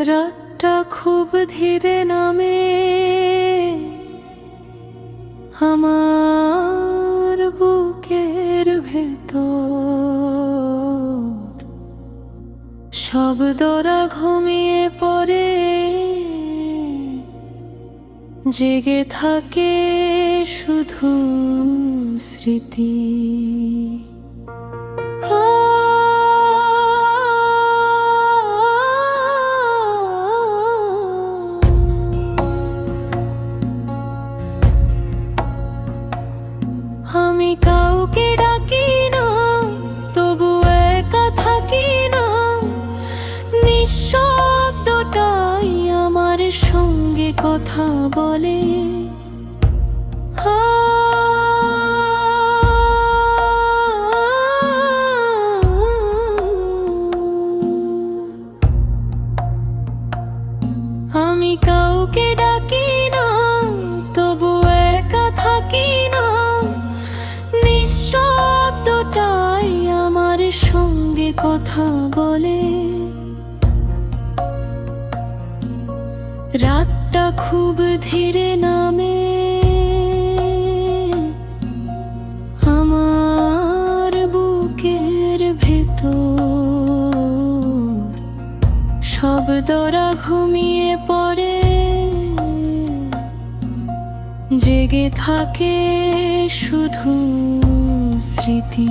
রাতটা খুব ধীরে নামে শব্দরা ঘুমিয়ে পড়ে। জেগে থাকে শুধু স্মৃতি। আমি কাউকে সঙ্গে কথা বলে। আমি কাউকে ডাকি না, তবু একা থাকি না। নিঃশব্দটাই আমার সঙ্গে কথা বলে। রাতটা খুব ধীরে নামে। আমার বুকের ভেতর শব্দরা ঘুমিয়ে পড়ে। জেগে থাকে শুধু স্মৃতি।